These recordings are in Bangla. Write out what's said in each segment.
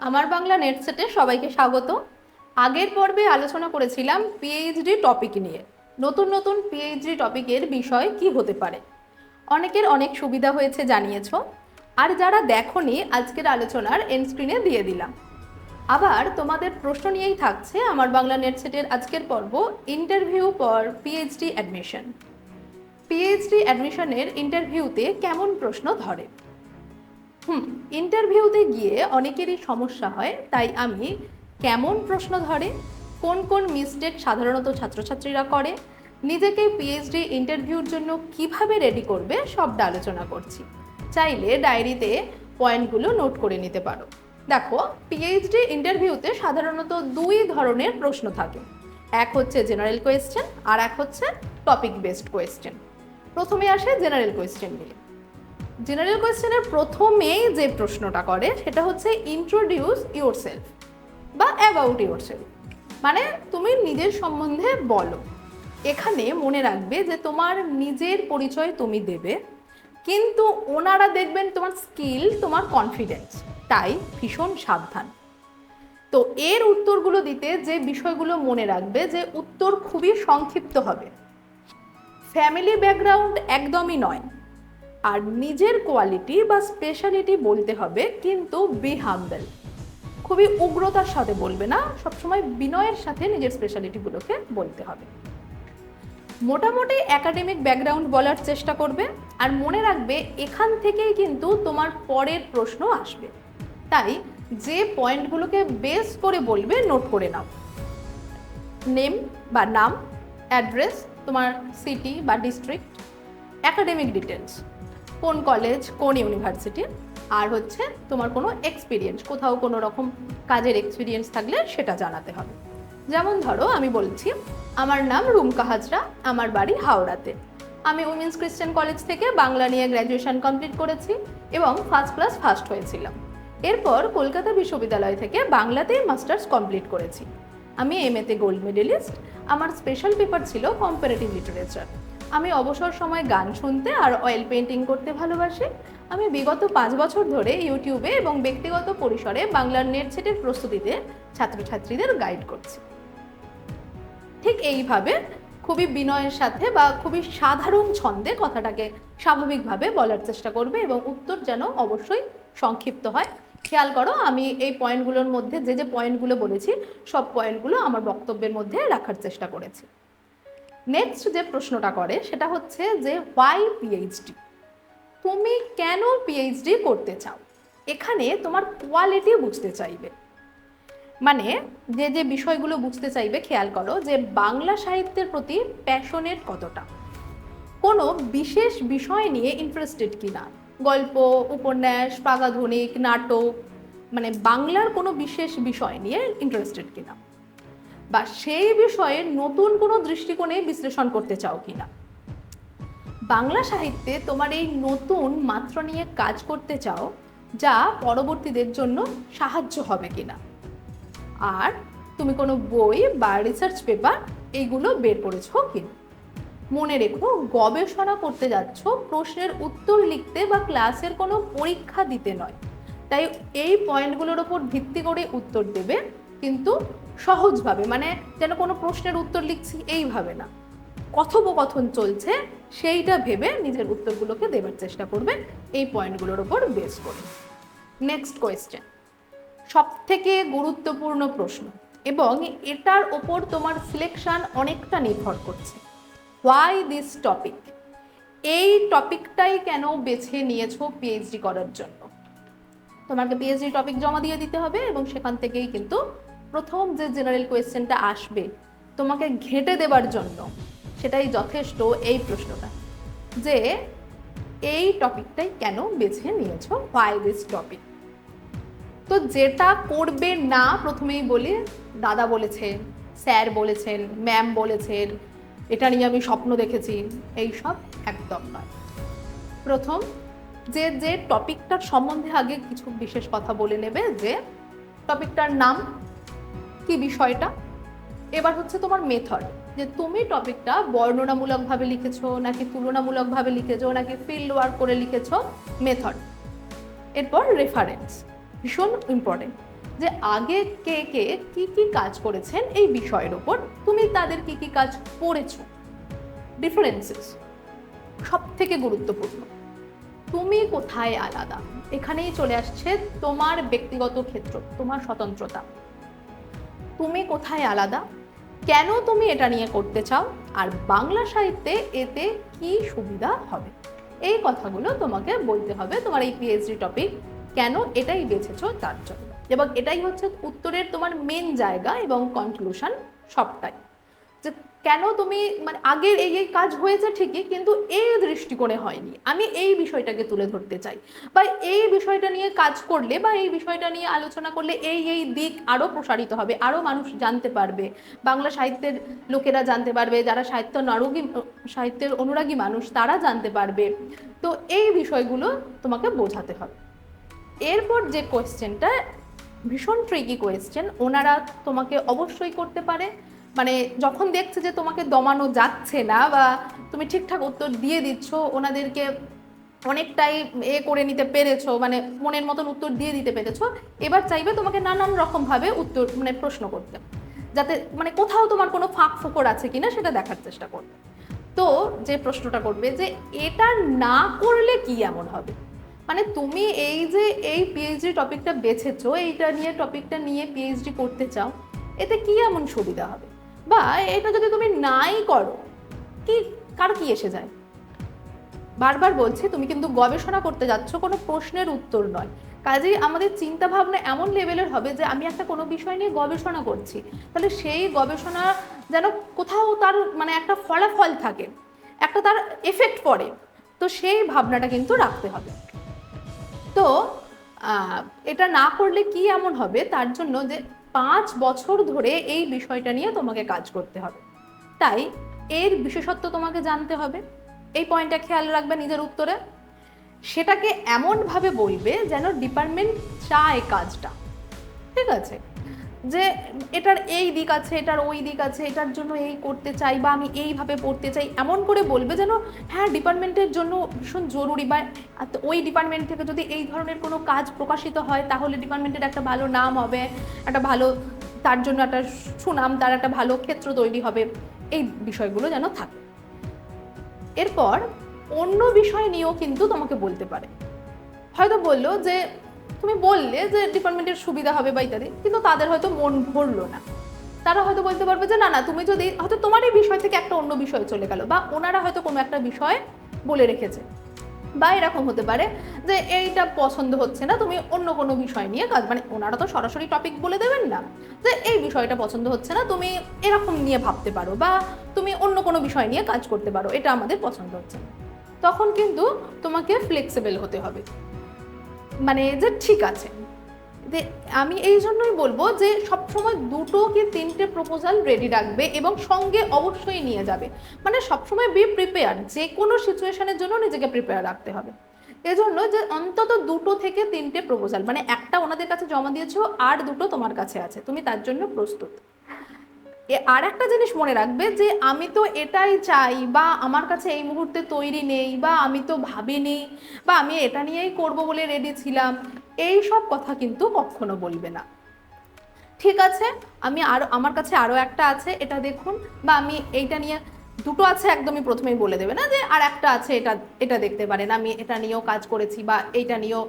আমার বাংলা নেট সেটে সবাইকে স্বাগত। আগের পর্বে আলোচনা করেছিলাম পিএইচডি টপিক নিয়ে। নতুন নতুন পিএইচডি টপিকের বিষয় কি হতে পারে? অনেকের অনেক সুবিধা হয়েছে জানিয়েছো। আর যারা দেখোনি, আজকের আলোচনার এন স্ক্রিনে দিয়ে দিলাম। আবার তোমাদের প্রশ্ন নিয়েই থাকছে আমার বাংলা নেট সেটের আজকের পর্ব ইন্টারভিউ পর পিএইচডি অ্যাডমিশন পিএইচডি অ্যাডমিশনের ইন্টারভিউতে কেমন প্রশ্ন ধরে? হুম ইন্টারভিউতে গিয়ে অনেকেরই সমস্যা হয়, তাই আমি কেমন প্রশ্ন ধরে, কোন কোন মিস্টেক সাধারণত ছাত্রছাত্রীরা করে, নিজেকে পিএইচডি ইন্টারভিউর জন্য কীভাবে রেডি করবে সবটা আলোচনা করছি। চাইলে ডায়েরিতে পয়েন্টগুলো নোট করে নিতে পারো। দেখো পিএইচডি ইন্টারভিউতে সাধারণত দুই ধরনের প্রশ্ন থাকে। এক হচ্ছে জেনারেল কোয়েশ্চেন আর এক হচ্ছে টপিক বেসড কোয়েশ্চেন প্রথমে আসে জেনারেল কোয়েশ্চেন নিয়ে। জেনারেল কোয়েশ্চেনের প্রথমেই যে প্রশ্নটা করে, সেটা হচ্ছে ইন্ট্রোডিউস ইউর সেলফ বা অ্যাবাউট ইউর সেলফ মানে তুমি নিজের সম্বন্ধে বলো। এখানে মনে রাখবে যে তোমার নিজের পরিচয় তুমি দেবে, কিন্তু ওনারা দেখবেন তোমার স্কিল তোমার কনফিডেন্স তাই ভীষণ সাবধান। তো এর উত্তরগুলো দিতে যে বিষয়গুলো মনে রাখবে যে উত্তর খুবই সংক্ষিপ্ত হবে। ফ্যামিলি ব্যাকগ্রাউন্ড একদমই নয়। আর নিজের কোয়ালিটি বা স্পেশালিটি বলতে হবে কিন্তু বি হাম্বেল খুবই উগ্রতার সাথে বলবে না, সবসময় বিনয়ের সাথে নিজের স্পেশালিটিগুলোকে বলতে হবে। মোটামুটি একাডেমিক ব্যাকগ্রাউন্ড বলার চেষ্টা করবে আর মনে রাখবে এখান থেকেই কিন্তু তোমার পরের প্রশ্ন আসবে। তাই যে পয়েন্টগুলোকে বেস করে বলবে নোট করে নাও। নেম বা নাম অ্যাড্রেস তোমার সিটি বা ডিস্ট্রিক্ট অ্যাকাডেমিক ডিটেলস কোন কলেজ কোন ইউনিভার্সিটি আর হচ্ছে তোমার কোনো এক্সপিরিয়েন্স কোথাও কোনো রকম কাজের এক্সপিরিয়েন্স থাকলে সেটা জানাতে হবে। যেমন ধরো, আমি বলছি, আমার নাম রুমকা হাজরা, আমার বাড়ি হাওড়াতে। আমি উইমেন্স ক্রিশ্চিয়ান কলেজ থেকে বাংলা নিয়ে গ্র্যাজুয়েশন কমপ্লিট করেছি এবং ফার্স্ট ক্লাস ফার্স্ট হয়েছিলাম। এরপর কলকাতা বিশ্ববিদ্যালয় থেকে বাংলাতেই মাস্টার্স কমপ্লিট করেছি। আমি এমএতে গোল্ড মেডেলিস্ট আমার স্পেশাল পেপার ছিল কম্পারেটিভ লিটারেচার আমি অবসর সময় গান শুনতে আর অয়েল পেন্টিং করতে ভালোবাসি। আমি বিগত পাঁচ বছর ধরে ইউটিউবে এবং ব্যক্তিগত পরিসরে বাংলার নেট সেটের প্রস্তুতিতে ছাত্রছাত্রীদের গাইড করছি। ঠিক এইভাবে খুবই বিনয়ের সাথে বা খুবই সাধারণ ছন্দে কথাটাকে স্বাভাবিকভাবে বলার চেষ্টা করবে এবং উত্তর যেন অবশ্যই সংক্ষিপ্ত হয়। খেয়াল করো, আমি এই পয়েন্টগুলোর মধ্যে যে যে পয়েন্টগুলো বলেছি, সব পয়েন্টগুলো আমার বক্তব্যের মধ্যে রাখার চেষ্টা করেছি। নেক্সট যে প্রশ্নটা করে, সেটা হচ্ছে যে হোয়াই পিএইচডি তুমি কেন পিএইচডি করতে চাও? এখানে তোমার কোয়ালিটি বুঝতে চাইবে। মানে যে যে বিষয়গুলো বুঝতে চাইবে, খেয়াল করো যে, বাংলা সাহিত্যের প্রতি প্যাশনেট কতটা? কোনো বিশেষ বিষয় নিয়ে ইন্টারেস্টেড কিনা? গল্প, উপন্যাস, প্রাগাধনিক, নাটক মানে বাংলার কোনো বিশেষ বিষয় নিয়ে ইন্টারেস্টেড কিনা? বা সেই বিষয়ে নতুন কোনো দৃষ্টিকোণে বিশ্লেষণ করতে চাও কিনা? বাংলা সাহিত্যে তোমার এই নতুন মাত্রা নিয়ে কাজ করতে চাও, যা পরবর্তীদের জন্য সাহায্য হবে কিনা? আর তুমি কোনো বই বা রিসার্চ পেপার এইগুলো বের করেছ কি মনে রেখো, গবেষণা করতে যাচ্ছ, প্রশ্নের উত্তর লিখতে বা ক্লাসের কোনো পরীক্ষা দিতে নয়। তাই এই পয়েন্টগুলোর ওপর ভিত্তি করে উত্তর দেবে, কিন্তু সহজভাবে মানে যেন কোনো প্রশ্নের উত্তর লিখছি এইভাবে না। কথোপকথন চলছে, সেইটা ভেবে নিজের উত্তরগুলোকে দেবার চেষ্টা করবে এই পয়েন্টগুলোর ওপর বেস করে। নেক্সট কোয়েশ্চেন সব থেকে গুরুত্বপূর্ণ প্রশ্ন, এবং এটার ওপর তোমার সিলেকশন অনেকটা নির্ভর করছে। হোয়াই দিস টপিক এই টপিকটাই কেন বেছে নিয়েছো পিএইচডি করার জন্য? তোমাকে পিএইচডি টপিক জমা দিয়ে দিতে হবে, এবং সেখান থেকেই কিন্তু প্রথম যে জেনারেল কোয়েশ্চেনটা আসবে, তোমাকে ঘেঁটে দেবার জন্য সেটাই যথেষ্ট এই প্রশ্নটা, যে এই টপিকটাই কেন বেছে নিয়েছো? হোয়াই দিস টপিক তো যেটা করবে না প্রথমেই বলি দাদা বলেছেন, স্যার বলেছেন ম্যাম বলেছেন, এটা নিয়ে আমি স্বপ্ন দেখেছি, এই সব একদম নয়। প্রথম, যে যে টপিকটার সম্বন্ধে আগে কিছু বিশেষ কথা বলে নেবে, যে টপিকটার নাম কি বিষয়টা? এবার হচ্ছে তোমার মেথড যে তুমি টপিকটা বর্ণনামূলকভাবে লিখেছো, নাকি তুলনামূলকভাবে লিখেছো, নাকি ফিল্ড ওয়ার্ক করে লিখেছো মেথড এরপর রেফারেন্স ভীষণ ইম্পর্টেন্ট যে আগে কে কে কি কি কাজ করেছেন এই বিষয়ের ওপর তুমি তাদের কি কি কাজ করেছ। ডিফারেন্সেস সব থেকে গুরুত্বপূর্ণ। তুমি কোথায় আলাদা? এখানেই চলে আসছে তোমার ব্যক্তিগত ক্ষেত্র, তোমার স্বতন্ত্রতা। তুমি কোথায় আলাদা? কেন তুমি এটা নিয়ে করতে চাও? আর বাংলা সাহিত্যে এতে কি সুবিধা হবে? এই কথাগুলো তোমাকে বলতে হবে তোমার এই পিএইচডি টপিক কেন এটাই বেছেছো তার জন্য। এবং এটাই হচ্ছে উত্তরের তোমার মেন জায়গা এবং কনক্লুশন সবটাই। কেন তুমি মানে আগের এই এই কাজ হয়েছে ঠিকই, কিন্তু এই দৃষ্টিকোণে হয়নি। আমি এই বিষয়টাকে তুলে ধরতে চাই। বা এই বিষয়টা নিয়ে কাজ করলে বা এই বিষয়টা নিয়ে আলোচনা করলে এই এই দিক আরও প্রসারিত হবে আরও মানুষ জানতে পারবে। বাংলা সাহিত্যের লোকেরা জানতে পারবে, যারা সাহিত্য নারগী, সাহিত্যের অনুরাগী মানুষ, তারা জানতে পারবে। তো এই বিষয়গুলো তোমাকে বোঝাতে হবে। এরপর যে কোয়েশ্চেনটা ভীষণ ট্রিকি কোয়েশ্চেন ওনারা তোমাকে অবশ্যই করতে পারে। মানে যখন দেখছে যে তোমাকে দমানো যাচ্ছে না বা তুমি ঠিকঠাক উত্তর দিয়ে দিচ্ছ, ওনাদেরকে অনেকটাই এ করে নিতে পেরেছ মানে মনের মতন উত্তর দিয়ে দিতে পেরেছ, এবার চাইবে তোমাকে নানান রকমভাবে উত্তর মানে প্রশ্ন করতে। যাতে মানে কোথাও তোমার কোনো ফাঁক ফোকর আছে কিনা সেটা দেখার চেষ্টা করবে। তো যে প্রশ্নটা করবে যে এটা না করলে কি এমন হবে? মানে তুমি এই যে, এই পিএইচডি টপিকটা বেছেছো, এইটা নিয়ে টপিকটা নিয়ে পিএইচডি করতে চাও, এতে কি এমন সুবিধা হবে? বা এটা যদি তুমি নাই করো, কি, কার কি এসে যায়? বারবার বলছি, তুমি কিন্তু গবেষণা করতে যাচ্ছ, কোনো প্রশ্নের উত্তর নয়। কাজেই আমাদের চিন্তা ভাবনা এমন লেভেলের হবে যে আমি একটা কোনো বিষয় নিয়ে গবেষণা করছি, তাহলে সেই গবেষণা যেন কোথাও তার মানে একটা ফলাফল থাকে, একটা তার এফেক্ট পড়ে। তো সেই ভাবনাটা কিন্তু রাখতে হবে। তো এটা না করলে কি এমন হবে? তার জন্য যে পাঁচ বছর ধরে এই বিষয়টা নিয়ে তোমাকে কাজ করতে হবে। তাই এর বিশেষত্ব তোমাকে জানতে হবে। এই পয়েন্টটা খেয়াল রাখবে নিজের উত্তরে। সেটাকে এমনভাবে বলবে যেন ডিপার্টমেন্ট চায় কাজটা। ঠিক আছে? যে এটার এই দিক আছে, এটার ওই দিক আছে, এটার জন্য এই করতে চাই বা আমি এইভাবে পড়তে চাই, এমন করে বলবে যেন হ্যাঁ ডিপার্টমেন্টের জন্য ভীষণ জরুরি বা ওই ডিপার্টমেন্ট থেকে যদি এই ধরনের কোনো কাজ প্রকাশিত হয়, তাহলে ডিপার্টমেন্টের একটা ভালো নাম হবে, একটা ভালো, তার জন্য একটা সুনাম, তার একটা ভালো ক্ষেত্র তৈরি হবে, এই বিষয়গুলো যেন থাকে। এরপর অন্য বিষয় নিয়েও কিন্তু তোমাকে বলতে পারে। হয়তো বলল যে তুমি বললে যে ডিপার্টমেন্টের সুবিধা হবে বা ইত্যাদি, কিন্তু তাদের হয়তো মন ভরলো না। তারা হয়তো বলতে পারবে যে, না না, তুমি যদি হয়তো তোমার এই বিষয় থেকে একটা অন্য বিষয় চলে গেল, বা ওনারা হয়তো কোনো একটা বিষয় বলে রেখেছে। বা এরকম হতে পারে যে, এইটা পছন্দ হচ্ছে না, তুমি অন্য কোনো বিষয় নিয়ে কাজ মানে ওনারা তো সরাসরি টপিক বলে দেবেন না। যে, এই বিষয়টা পছন্দ হচ্ছে না, তুমি এরকম নিয়ে ভাবতে পারো, বা তুমি অন্য কোনো বিষয় নিয়ে কাজ করতে পারো, এটা আমাদের পছন্দ হচ্ছে তখন কিন্তু তোমাকে ফ্লেক্সিবল হতে হবে। মানে যে ঠিক আছে। আমি এই জন্যই বলব যে সবসময় দুটো কি তিনটে প্রপোজাল রেডি রাখবে এবং সঙ্গে অবশ্যই নিয়ে যাবে। মানে সবসময় বি প্রিপেয়ার যে কোনো সিচুয়েশনের জন্য নিজেকে প্রিপেয়ার রাখতে হবে। এজন্য যে অন্তত দুটো থেকে তিনটে প্রপোজাল মানে একটা ওনাদের কাছে জমা দিয়েছ, আর দুটো তোমার কাছে আছে। তুমি তার জন্য প্রস্তুত। এ আর একটা জিনিস মনে রাখবে যে আমি তো এটাই চাই বা আমার কাছে এই মুহূর্তে তৈরি নেই বা আমি তো ভাবিনি বা আমি এটা নিয়েই করব বলে রেডি ছিলাম, এই সব কথা কিন্তু কখনো বলবে না। ঠিক আছে, আমি আর, আমার কাছে আরও একটা আছে, এটা দেখুন, বা আমি এইটা নিয়ে, দুটো আছে একদমই প্রথমেই বলে দেবে না যে আর একটা আছে এটা এটা দেখতে পারেন, আমি এটা নিয়েও কাজ করেছি বা এইটা নিয়েও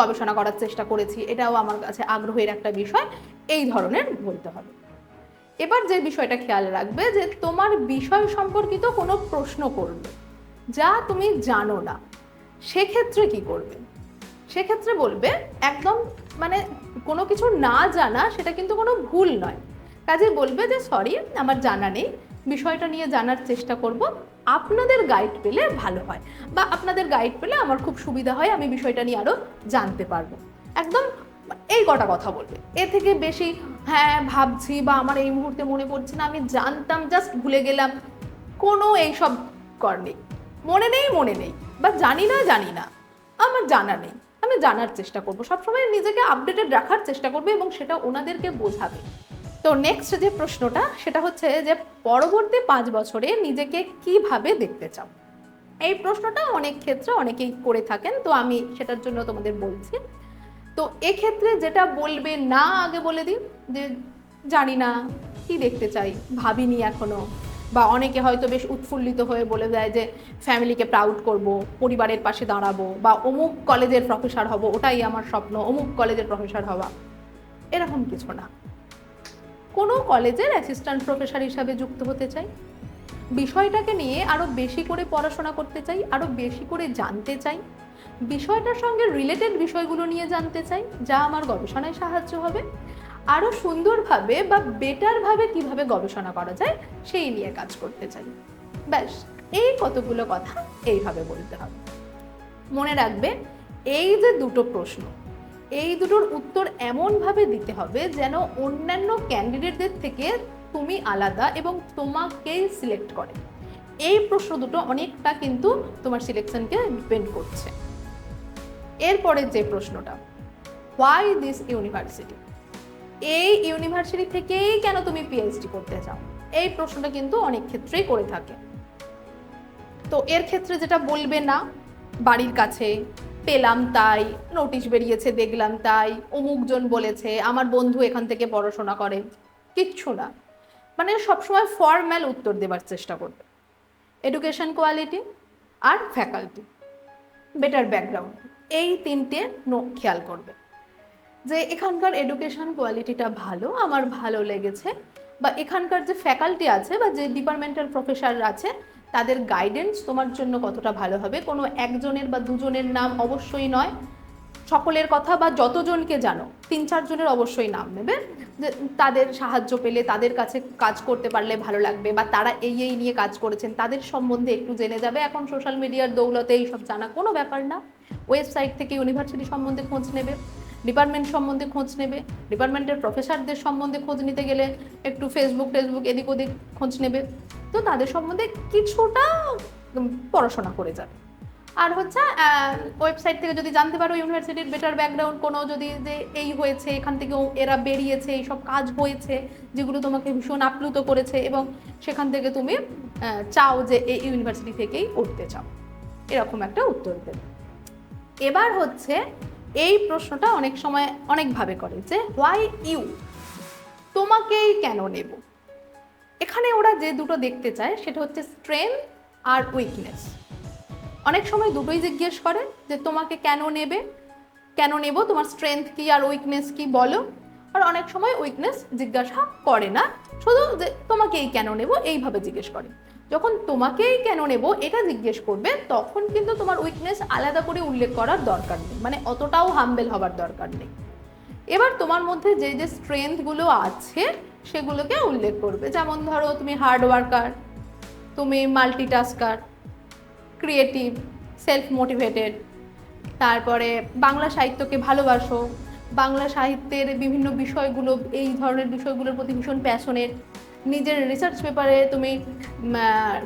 গবেষণা করার চেষ্টা করেছি, এটাও আমার কাছে আগ্রহের একটা বিষয়, এই ধরনের বলতে হবে। এবার যে বিষয়টা খেয়াল রাখবে যে তোমার বিষয় সম্পর্কিত কোনো প্রশ্ন করবে, যা তুমি জানো না, সেক্ষেত্রে কি করবে? সেক্ষেত্রে বলবে, একদম মানে কোনো কিছু না জানা সেটা কিন্তু কোনো ভুল নয়। কাজে বলবে যে, সরি, আমার জানা নেই, বিষয়টা নিয়ে জানার চেষ্টা করব, আপনাদের গাইড পেলে ভালো হয় বা আপনাদের গাইড পেলে আমার খুব সুবিধা হয়, আমি বিষয়টা নিয়ে আরও জানতে পারব। একদম এই কটা কথা বলবে। এ থেকে বেশি হ্যাঁ ভাবছি বা আমার এই মুহূর্তে মনে পড়ছে না, আমি জানতাম জাস্ট ভুলে গেলাম। কোনো এইসব কর নেই। মনে নেই মনে নেই। বা জানি না জানি না। আমার জানা নেই। আমি জানার চেষ্টা করব। সবসময় নিজেকে আপডেটেড রাখার চেষ্টা করবে এবং সেটা ওনাদেরকে বোঝাবে। তো নেক্সট যে প্রশ্নটা, সেটা হচ্ছে যে পরবর্তী পাঁচ বছরে নিজেকে কীভাবে দেখতে চাও? এই প্রশ্নটা অনেক ক্ষেত্রে অনেকেই করে থাকেন, তো আমি সেটার জন্য তোমাদের বলছি। তো এক্ষেত্রে যেটা বলবে না, আগে বলে দিই যে জানি না, কি দেখতে চাই, ভাবিনি এখনও। বা অনেকে হয়তো বেশ উৎফুল্লিত হয়ে বলে দেয় যে ফ্যামিলিকে প্রাউড করব, পরিবারের পাশে দাঁড়াবো, বা অমুক কলেজের প্রফেসর হব, ওটাই আমার স্বপ্ন, অমুক কলেজের প্রফেসর হওয়া। এরকম কিছু না। কোনো কলেজের অ্যাসিস্ট্যান্ট প্রফেসর হিসাবে যুক্ত হতে চাই? বিষয়টাকে নিয়ে আরও বেশি করে পড়াশোনা করতে চাই আরও বেশি করে জানতে চাই। বিষয়টার সঙ্গে রিলেটেড বিষয়গুলো নিয়ে জানতে চাই, যা আমার গবেষণায় সাহায্য হবে। আরও সুন্দরভাবে বা বেটারভাবে কীভাবে গবেষণা করা যায়, সেই নিয়ে কাজ করতে চাই। ব্যাস, এই কতগুলো কথা এইভাবে বলতে হবে। মনে রাখবে, এই যে দুটো প্রশ্ন, এই দুটোর উত্তর এমনভাবে দিতে হবে যেন অন্যান্য ক্যান্ডিডেটদের থেকে তুমি আলাদা এবং তোমাকেই সিলেক্ট করে। এই প্রশ্ন দুটো অনেকটা কিন্তু তোমার সিলেকশনকে ডিপেন্ড করছে। এরপরের যে প্রশ্নটা হোয়াই দিস ইউনিভার্সিটি এই ইউনিভার্সিটি থেকেই কেন তুমি পিএইচডি করতে চাও? এই প্রশ্নটা কিন্তু অনেক ক্ষেত্রেই করে থাকে। তো এর ক্ষেত্রে যেটা বলবে না, বাড়ির কাছে, পেলাম তাই নোটিশ বেরিয়েছে, দেখলাম তাই, অমুকজন বলেছে, আমার বন্ধু এখান থেকে পড়াশোনা করে, কিচ্ছু না। মানে সবসময় ফর্ম্যাল উত্তর দেবার চেষ্টা করবে। এডুকেশন কোয়ালিটি আর ফ্যাকাল্টি বেটার ব্যাকগ্রাউন্ড এই তিনটে নো, খেয়াল করবে। যে এখানকার এডুকেশন কোয়ালিটিটা ভালো, আমার ভালো লেগেছে, বা এখানকার যে ফ্যাকাল্টি আছে, বা যে ডিপার্টমেন্টাল প্রফেসর আছে, তাদের গাইডেন্স তোমার জন্য কতটা ভালো হবে, কোনো একজনের বা দুজনের নাম অবশ্যই নয়। সকলের কথা বা যতজনকে জানো, তিন চারজনের অবশ্যই নাম নেবে। যে তাদের সাহায্য পেলে, তাদের কাছে কাজ করতে পারলে ভালো লাগবে বা তারা এই এই নিয়ে কাজ করেছেন, তাদের সম্বন্ধে একটু জেনে যাবে। এখন সোশ্যাল মিডিয়ার দৌলতে এইসব জানা কোনো ব্যাপার না। ওয়েবসাইট থেকে ইউনিভার্সিটি সম্বন্ধে খোঁজ নেবে, ডিপার্টমেন্ট সম্বন্ধে খোঁজ নেবে, ডিপার্টমেন্টের প্রফেসরদের সম্বন্ধে খোঁজ নিতে গেলে একটু ফেসবুক, টেসবুক এদিক ওদিক খোঁজ নেবে। তো তাদের সম্বন্ধে কিছুটা পড়াশোনা করে যাবে। আর হচ্ছে ওয়েবসাইট থেকে যদি জানতে পারো ইউনিভার্সিটির বেটার ব্যাকগ্রাউন্ড কোনো যদি যে এই হয়েছে, এখান থেকেও এরা বেরিয়েছে, এইসব কাজ হয়েছে, যেগুলো তোমাকে ভীষণ আপ্লুত করেছে এবং সেখান থেকে তুমি চাও যে এই ইউনিভার্সিটি থেকেই উঠতে চাও। এরকম একটা উত্তর দেবে। এবার হচ্ছে, এই প্রশ্নটা অনেক সময় অনেকভাবে করে যে হোয়াই ইউ তোমাকেই কেন নেব? এখানে ওরা যে দুটো দেখতে চায়, সেটা হচ্ছে স্ট্রেংথ আর উইকনেস অনেক সময় দুটোই জিজ্ঞেস করে যে তোমাকে কেন নেবে? কেন নেব? তোমার স্ট্রেংথ কি আর উইকনেস কি বলো? আর অনেক সময় উইকনেস জিজ্ঞাসা করে না। শুধু যে তোমাকেই কেন নেব? এইভাবে জিজ্ঞেস করে। যখন তোমাকেই কেন নেব এটা জিজ্ঞেস করবে, তখন কিন্তু তোমার উইকনেস আলাদা করে উল্লেখ করার দরকার নেই। মানে অতটাও হাম্বেল হবার দরকার নেই। এবার তোমার মধ্যে যে যে স্ট্রেংথগুলো আছে, সেগুলোকে উল্লেখ করবে। যেমন ধরো, তুমি হার্ড ওয়ার্কার তুমি মাল্টিটাস্কার ক্রিয়েটিভ সেলফ মোটিভেটেড তারপরে বাংলা সাহিত্যকে ভালোবাসো। বাংলা সাহিত্যের বিভিন্ন বিষয়গুলো, এই ধরনের বিষয়গুলোর প্রতি ভীষণ প্যাশনেট নিজের রিসার্চ পেপারে তুমি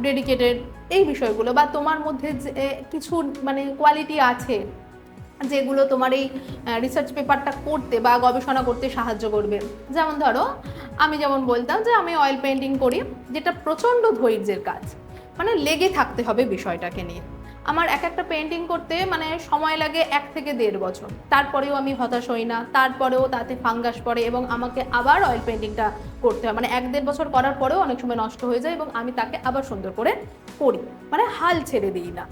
ডেডিকেটেড এই বিষয়গুলো বা তোমার মধ্যে যে কিছু মানে কোয়ালিটি আছে যেগুলো তোমার এই রিসার্চ পেপারটা করতে বা গবেষণা করতে সাহায্য করবে। যেমন ধরো, আমি যেমন বলতাম যে, আমি অয়েল পেন্টিং করি, যেটা প্রচণ্ড ধৈর্যের কাজ। মানে লেগে থাকতে হবে বিষয়টাকে নিয়ে। আমার এক একটা পেন্টিং করতে মানে সময় লাগে এক থেকে দেড় বছর। তারপরেও আমি হতাশ হই না, তারপরেও তাতে ফাঙ্গাস পড়ে এবং আমাকে আবার অয়েল পেন্টিংটা করতে হয়। মানে এক দেড় বছর করার পরেও অনেক সময় নষ্ট হয়ে যায় এবং আমি তাকে আবার সুন্দর করে করি। মানে হাল ছেড়ে দিই না।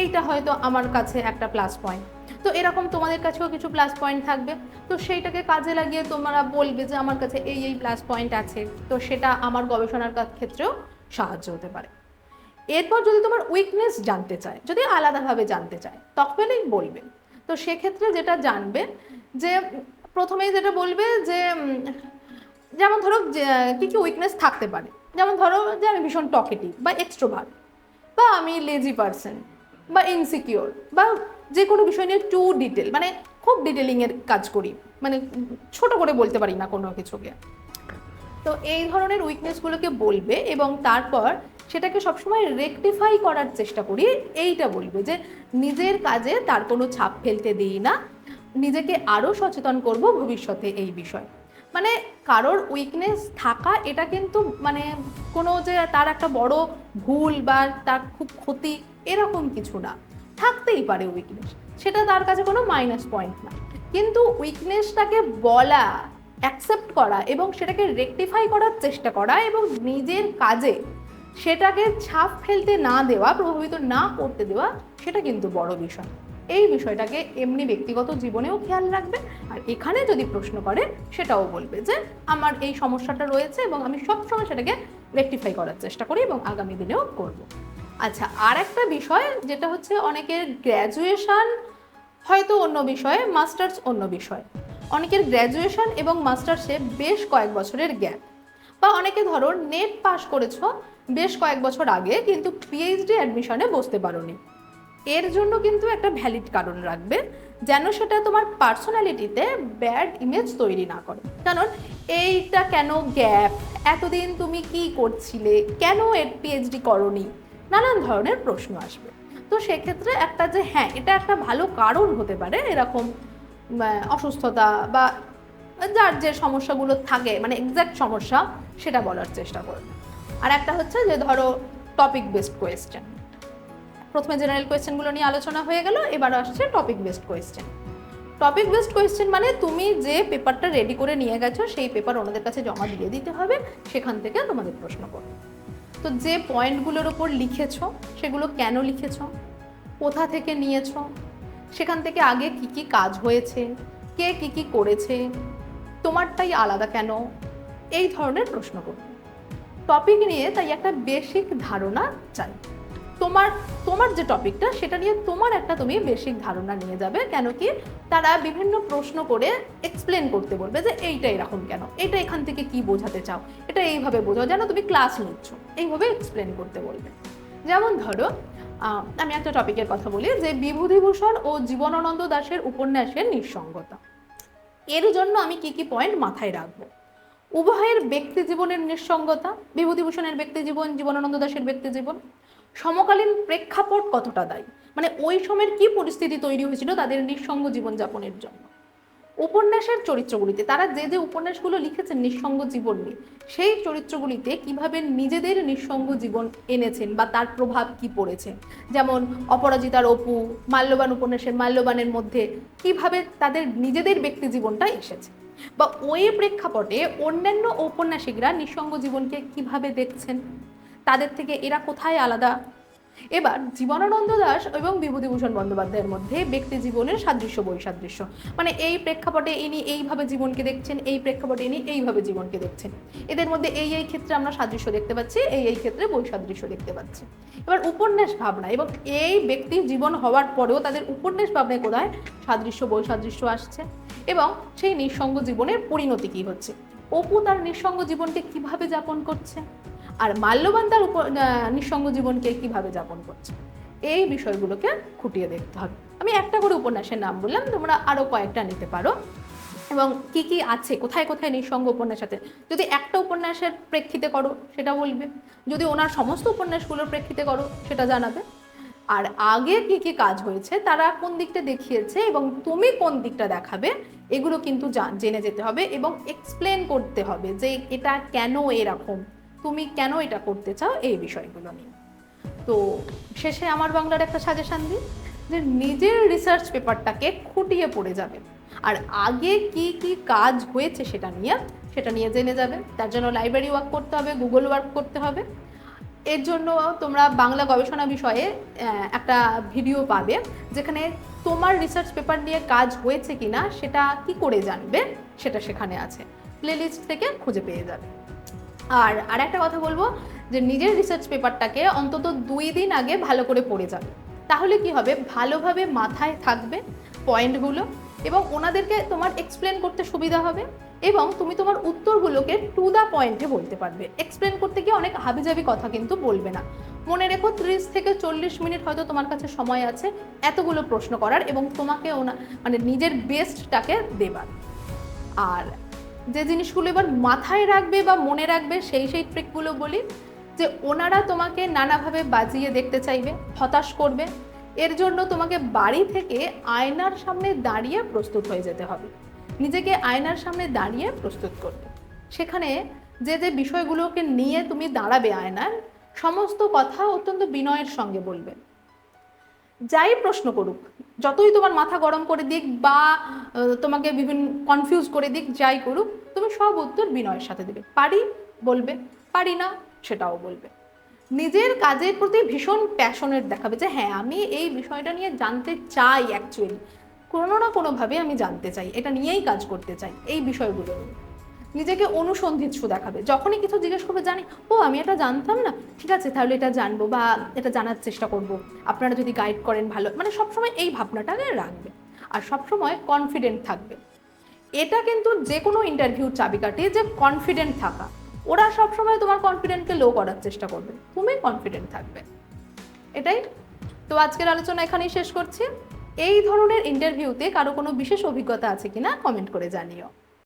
এইটা হয়তো আমার কাছে একটা প্লাস পয়েন্ট তো এরকম তোমাদের কাছেও কিছু প্লাস পয়েন্ট থাকবে। তো সেইটাকে কাজে লাগিয়ে তোমরা বলবে যে আমার কাছে এই এই প্লাস পয়েন্ট আছে। তো সেটা আমার গবেষণার ক্ষেত্রেও সাহায্য হতে পারে। এরপর যদি তোমার উইকনেস জানতে চায়, যদি আলাদাভাবে জানতে চায়, তখনই বলবে। তো সেক্ষেত্রে যেটা জানবে যে, প্রথমেই যেটা বলবে যে যেমন ধরো কি কি উইকনেস থাকতে পারে। যেমন ধরো যে আমি ভীষণ টকেটিভ বা এক্সট্রোভার্ট বা আমি লেজি পার্সন বা ইনসিকিওর বা যে কোনো বিষয় নিয়ে টু ডিটেল মানে খুব ডিটেলিংয়ের কাজ করি। মানে ছোট করে বলতে পারি না কোনো কিছুকে। তো এই ধরনের উইকনেসগুলোকে বলবে এবং তারপর সেটাকে সবসময় রেকটিফাই করার চেষ্টা করি। এইটা বলবে যে, নিজের কাজে তার কোনো ছাপ ফেলতে দিই না। নিজেকে আরও সচেতন করব ভবিষ্যতে এই বিষয়। মানে কারোর উইকনেস থাকা, এটা কিন্তু মানে কোনো যে তার একটা বড় ভুল বা তার খুব ক্ষতি, এরকম কিছু না। থাকতেই পারে উইকনেস সেটা তার কাছে কোনো মাইনাস পয়েন্ট না। কিন্তু উইকনেসটাকে বলা অ্যাকসেপ্ট করা এবং সেটাকে রেকটিফাই করার চেষ্টা করা এবং নিজের কাজে সেটাকে ছাপ ফেলতে না দেওয়া, প্রভাবিত না করতে দেওয়া, সেটা কিন্তু বড় বিষয়। এই বিষয়টাকে এমনি ব্যক্তিগত জীবনেও খেয়াল রাখবে আর এখানে যদি প্রশ্ন করে, সেটাও বলবে যে, আমার এই সমস্যাটা রয়েছে এবং আমি সবসময় সেটাকে রেকটিফাই করার চেষ্টা করি এবং আগামী দিনেও করব। আচ্ছা আর একটা বিষয় যেটা হচ্ছে অনেকের গ্র্যাজুয়েশন হয়তো অন্য বিষয়ে মাস্টার্স অন্য বিষয়। অনেকের গ্র্যাজুয়েশন এবং মাস্টার্সে বেশ কয়েক বছরের গ্যাপ বা অনেকে ধরো নেট পাস করেছ বেশ কয়েক বছর আগে, কিন্তু পিএইচডি অ্যাডমিশনে বসতে পারোনি। এর জন্য কিন্তু একটা ভ্যালিড কারণ রাখবে, যেন সেটা তোমার পার্সোনালিটিতে ব্যাড ইমেজ তৈরি না করে। কারণ এইটা কেন গ্যাপ এতদিন তুমি কি করছিলে? কেন এর পিএইচডি করনি? নানান ধরনের প্রশ্ন আসবে। তো সেক্ষেত্রে একটা যে হ্যাঁ এটা একটা ভালো কারণ হতে পারে এরকম অসুস্থতা বা যার যে সমস্যাগুলো থাকে মানে এক্স্যাক্ট সমস্যা, সেটা বলার চেষ্টা করবে। আর একটা হচ্ছে যে ধরো টপিক বেসড কোয়েশ্চেন প্রথমে জেনারেল কোয়েশ্চেনগুলো নিয়ে আলোচনা হয়ে গেল, এবার আসছে topic based question topic based question মানে তুমি যে পেপারটা রেডি করে নিয়ে গেছো, সেই পেপার ওনাদের কাছে জমা দিয়ে দিতে হবে, সেখান থেকে তোমাদের প্রশ্ন করবে। তো যে পয়েন্টগুলোর ওপর লিখেছো, সেগুলো কেন লিখেছো? কোথা থেকে নিয়েছো? সেখান থেকে আগে কি কি কাজ হয়েছে? কে কি কি করেছে? তোমারটাই আলাদা কেন? এই ধরনের প্রশ্ন করবে। টপিক নিয়ে তাই একটা বেসিক ধারণা চাই। তোমার তোমার যে টপিকটা সেটা নিয়ে তোমার একটা তুমি বেসিক ধারণা নিয়ে যাবে, কেন কি তারা বিভিন্ন প্রশ্ন করে এক্সপ্লেন করতে বলবে যে এইটা এরকম কেন? এটা এখান থেকে কি বোঝাতে চাও? এটা এইভাবে বোঝাও, যেন তুমি ক্লাস নিচ্ছ। এইভাবে এক্সপ্লেন করতে বলবে। যেমন ধরো আমি একটা টপিকের কথা বলি যে বিভূতিভূষণ ও জীবনানন্দ দাশের উপন্যাসের নিঃসঙ্গতা। এর জন্য আমি কি কি পয়েন্ট মাথায় রাখব? উভয়ের ব্যক্তি জীবনের নিঃসঙ্গতা, বিভূতিভূষণের ব্যক্তি জীবন, জীবনানন্দ দাসের ব্যক্তি জীবন, সমকালীন প্রেক্ষাপট কতটা দায়ী? মানে ওই সময়ের কি পরিস্থিতি তৈরি হয়েছিল তাদের নিঃসঙ্গ জীবনযাপনের জন্য? উপন্যাসের চরিত্রগুলিতে, তারা যে যে উপন্যাসগুলো লিখেছেন নিঃসঙ্গ জীবন নিয়ে, সেই চরিত্রগুলিতে কীভাবে নিজেদের নিঃসঙ্গ জীবন এনেছেন বা তার প্রভাব কি পড়েছে? যেমন অপরাজিতার অপু, মাল্যবান উপন্যাসের মাল্যবানের মধ্যে কীভাবে তাদের নিজেদের ব্যক্তি জীবনটা এসেছে? বা ওই প্রেক্ষাপটে অন্যান্য ঔপন্যাসিকরা নিঃসঙ্গ জীবনকে কীভাবে দেখছেন? তাদের থেকে এরা কোথায় আলাদা? এবার জীবনানন্দ দাস এবং বিভূতিভূষণ বন্দ্যোপাধ্যায়ের মধ্যে ব্যক্তি জীবনের সাদৃশ্য, বৈসাদৃশ্য। মানে এই প্রেক্ষাপটে ইনি এইভাবে জীবনকে দেখছেন, এই প্রেক্ষাপটে ইনি এইভাবে জীবনকে দেখছেন। এদের মধ্যে এই এই ক্ষেত্রে আমরা সাদৃশ্য দেখতে পাচ্ছি, এই এই ক্ষেত্রে বৈসাদৃশ্য দেখতে পাচ্ছি। এবার উপন্যাস ভাবনা, এবং এই ব্যক্তির জীবন হওয়ার পরেও তাদের উপন্যাস ভাবনায় কোথায় সাদৃশ্য, বৈসাদৃশ্য আসছে? এবং সেই নিঃসঙ্গ জীবনের পরিণতি কি হচ্ছে? অপু তার নিঃসঙ্গ জীবনকে কীভাবে যাপন করছে? আর মাল্যবান তার উপ নিঃসঙ্গ জীবনকে কীভাবে যাপন করছে? এই বিষয়গুলোকে খুঁটিয়ে দেখতে হবে। আমি একটা করে উপন্যাসের নাম বললাম, তোমরা আরও কয়েকটা নিতে পারো। এবং কি কি আছে, কোথায় কোথায় নিঃসঙ্গ উপন্যাস আছে, যদি একটা উপন্যাসের প্রেক্ষিতে করো, সেটা বলবে। যদি ওনার সমস্ত উপন্যাসগুলোর প্রেক্ষিতে করো, সেটা জানাবে। আর আগে কি কি কাজ হয়েছে, তারা কোন দিকটা দেখিয়েছে এবং তুমি কোন দিকটা দেখাবে, এগুলো কিন্তু জান- জেনে যেতে হবে এবং এক্সপ্লেন করতে হবে যে এটা কেন এরকম। তুমি কেন এটা করতে চাও এই বিষয়গুলো নিয়ে। তো শেষে আমার বাংলার একটা সাজেশন দিই যে নিজের রিসার্চ পেপারটাকে খুঁটিয়ে পড়ে যাবে। আর আগে কি কি কাজ হয়েছে সেটা নিয়ে সেটা নিয়ে জেনে যাবে। তার জন্য লাইব্রেরি ওয়ার্ক করতে হবে গুগল ওয়ার্ক করতে হবে। এর জন্য তোমরা বাংলা গবেষণা বিষয়ে একটা ভিডিও পাবে যেখানে তোমার রিসার্চ পেপার নিয়ে কাজ হয়েছে কিনা সেটা কি করে জানবে সেটা সেখানে আছে। প্লেলিস্ট থেকে খুঁজে পেয়ে যাবে। আর আর একটা কথা বলব যে নিজের রিসার্চ পেপারটাকে অন্তত দুই দিন আগে ভালো করে পড়ে যাবে তাহলে কি হবে? ভালোভাবে মাথায় থাকবে পয়েন্টগুলো এবং ওনাদেরকে তোমার এক্সপ্লেন করতে সুবিধা হবে এবং তুমি তোমার উত্তরগুলোকে টু দ্য পয়েন্টে বলতে পারবে। এক্সপ্লেন করতে গিয়ে অনেক হাবিজাবি কথা কিন্তু বলবে না। মনে রেখো ত্রিশ থেকে চল্লিশ মিনিট হয়তো তোমার কাছে সময় আছে এতগুলো প্রশ্ন করার এবং তোমাকে ওনা মানে নিজের বেস্টটাকে দেবার। আর যে জিনিসগুলো এবার মাথায় রাখবে বা মনে রাখবে, সেই সেই ট্রিকগুলো বলি, যে ওনারা তোমাকে নানাভাবে বাজিয়ে দেখতে চাইবে, হতাশ করবে। এর জন্য তোমাকে বাড়ি থেকে আয়নার সামনে দাঁড়িয়ে প্রস্তুত হয়ে যেতে হবে। নিজেকে আয়নার সামনে দাঁড়িয়ে প্রস্তুত করবে সেখানে যে যে বিষয়গুলোকে নিয়ে তুমি দাঁড়াবে আয়নার সমস্ত কথা অত্যন্ত বিনয়ের সঙ্গে বলবে। যাই প্রশ্ন করুক, যতই তোমার মাথা গরম করে দিক বা তোমাকে বিভিন্ন কনফিউজ করে দিক, যাই করুক, তুমি সব উত্তর বিনয়ের সাথে দেবে। পারি বলবে, পারি না সেটাও বলবে। নিজের কাজের প্রতি ভীষণ প্যাশনেট দেখাবে যে হ্যাঁ আমি এই বিষয়টা নিয়ে জানতে চাই অ্যাকচুয়ালি কোনো না কোনোভাবে আমি জানতে চাই, এটা নিয়েই কাজ করতে চাই, এই বিষয়গুলো নিয়ে। নিজেকে অনুসন্ধিৎসু দেখাবে। যখনই কিছু জিজ্ঞেস করবে, জানি, ও, আমি এটা জানতাম না। ঠিক আছে, তাহলে এটা জানব বা এটা জানার চেষ্টা করব। আপনারা যদি গাইড করেন ভালো। মানে সবসময় এই ভাবনাটাকে রাখবে। আর সবসময় কনফিডেন্ট থাকবে। এটা কিন্তু যে কোনো ইন্টারভিউর চাবিকাঠি যে কনফিডেন্ট থাকা। ওরা সবসময় তোমার কনফিডেন্টকে লো করার চেষ্টা করবে। তুমি কনফিডেন্ট থাকবে। এটাই। তো আজকের আলোচনা এখানেই শেষ করছি। এই ধরনের ইন্টারভিউতে কারও কোনো বিশেষ অভিজ্ঞতা আছে কিনা কমেন্ট করে জানিও।